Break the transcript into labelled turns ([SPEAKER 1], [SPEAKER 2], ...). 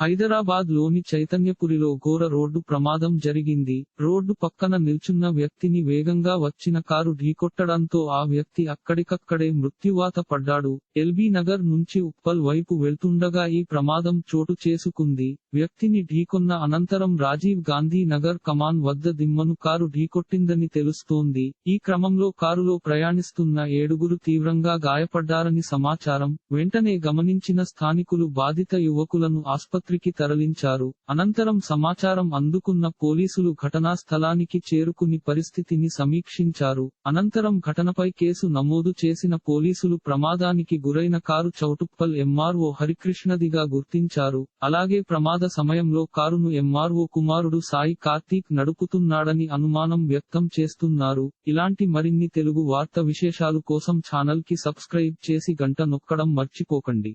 [SPEAKER 1] హైదరాబాద్లోని చైతన్యపురిలో ఘోర రోడ్డు ప్రమాదం జరిగింది. రోడ్డు పక్కన నిల్చున్న వ్యక్తిని వేగంగా వచ్చిన కారు ఢీకొట్టడంతో ఆ వ్యక్తి అక్కడికక్కడే మృత్యువాత పడ్డాడు. ఎల్బీ నగర్ నుంచి ఉప్పల్ వైపు వెళ్తుండగా ఈ ప్రమాదం చోటు చేసుకుంది. వ్యక్తిని ఢీకొన్న అనంతరం రాజీవ్ గాంధీ నగర్ కమాన్ వద్ద దిమ్మను కారు ఢీకొట్టిందని తెలుస్తోంది. ఈ క్రమంలో కారులో ప్రయాణిస్తున్న ఏడుగురు తీవ్రంగా గాయపడ్డారని సమాచారం. వెంటనే గమనించిన స్థానికులు బాధిత యువకులను ఆసుపత్రికి తరలించారు. అనంతరం సమాచారం అందుకున్న పోలీసులు ఘటనా స్థలానికి చేరుకుని పరిస్థితిని సమీక్షించారు. అనంతరం ఘటనపై కేసు నమోదు చేసిన పోలీసులు ప్రమాదానికి గురైన కారు చౌటుప్పల్ ఎంఆర్ఓ హరికృష్ణదిగా గుర్తించారు. అలాగే ప్రమాద సమయంలో కారును ఎంఆర్ఓ కుమారుడు సాయి కార్తీక్ నడుపుతున్నాడని అనుమానం వ్యక్తం చేస్తున్నారు. ఇలాంటి మరిన్ని తెలుగు వార్త విశేషాలు కోసం ఛానల్కి సబ్స్క్రైబ్ చేసి గంట నొక్కడం మర్చిపోకండి.